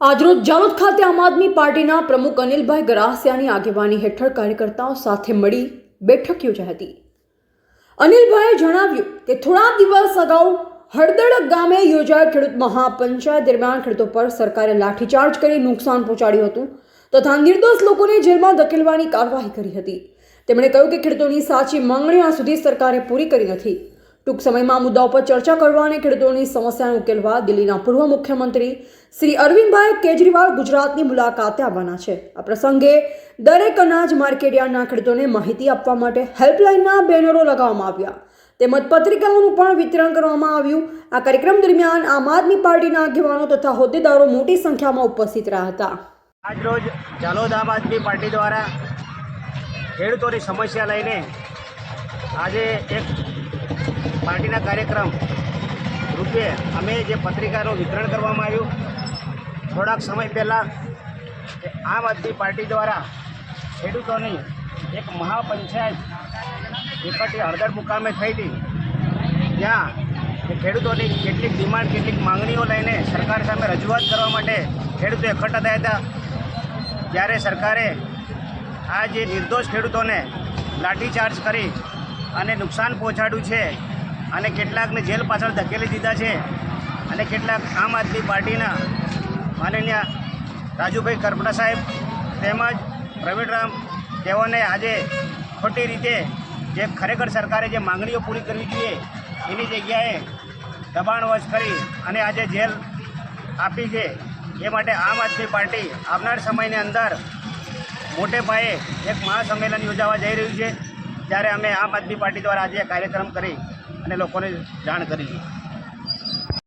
આજરોજ જાલોદ ખાતે આમ આદમી પાર્ટીના પ્રમુખ અનિલભાઈ ગરાસિયાની આગેવાની હેઠળ કાર્યકર્તાઓ સાથે મળી બેઠક યોજાઈ હતી. અનિલભાઈએ જણાવ્યું કે થોડા દિવસ અગાઉ હળદડ ગામે યોજાયેલ ખેડૂત મહાપંચાયત દરમિયાન ખેડૂતો પર સરકારે લાઠીચાર્જ કરી નુકસાન પહોંચાડ્યું હતું તથા નિર્દોષ લોકોને જેલમાં ધકેલવાની કાર્યવાહી કરી હતી. તેમણે કહ્યું કે ખેડૂતોની સાચી માંગણીઓ આ સુધી સરકારે પૂરી કરી નથી. ટૂંક સમયમાં આ મુદ્દાઓ પર ચર્ચા કરવા અને ખેડૂતોની સમસ્યાને ઉકેલવા દિલ્હીના પૂર્વ મુખ્યમંત્રી શ્રી અરવિંદભાઈ કેજરીવાલ ગુજરાતની મુલાકાતે આવવાના છે. આ પ્રસંગે દરેક અનાજ માર્કેટયાર્ડના ખેડૂતોને માહિતી આપવા માટે હેલ્પલાઇનના બેનરો લગાવવામાં આવ્યા. તેમજ પત્રિકાઓનું પણ વિતરણ કરવામાં આવ્યું. આ કાર્યક્રમ દરમિયાન આમ આદમી પાર્ટીના આગેવાનો તથા હોદ્દેદારો મોટી સંખ્યામાં ઉપસ્થિત રહ્યા હતા. આજરોજ જાલોદ આમ આદમી પાર્ટી દ્વારા ખેડૂતોની સમસ્યા લઈને આજે એક પાર્ટીના કાર્યક્રમ રૂપે અમે જે પત્રિકાનું વિતરણ કરવામાં આવ્યું, થોડાક સમય પહેલાં આમ આદમી પાર્ટી દ્વારા ખેડૂતોની એક મહાપંચાયત એકઠી હળદર મુકામે થઈ હતી. ત્યાં એ ખેડૂતોની કેટલીક ડિમાન્ડ, કેટલીક માંગણીઓ લઈને સરકાર સામે રજૂઆત કરવા માટે ખેડૂતો એકઠા થયા હતા. ત્યારે સરકારે આ જે નિર્દોષ ખેડૂતોને લાઠીચાર્જ કરી અને નુકસાન પહોંચાડ્યું છે અને કેટલાકને જેલ પાછળ ધકેલી દીધા છે. અને કેટલાક આમ આદમી પાર્ટીના માનનીય રાજુભાઈ કરપડા સાહેબ તેમજ પ્રવીણરામ તેઓને આજે ખોટી રીતે જે ખરેખર સરકારે જે માંગણીઓ પૂરી કરવી જોઈએ, એની જગ્યાએ દબાણવશ કરી અને આજે જેલ આપી છે. એ માટે આમ આદમી પાર્ટી આવનાર સમયની અંદર મોટે પાયે એક મહાસંમેલન યોજાવા જઈ રહ્યું છે. ત્યારે અમે આમ આદમી પાર્ટી દ્વારા આજે કાર્યક્રમ કરી અને લોકોને જાણ કરી.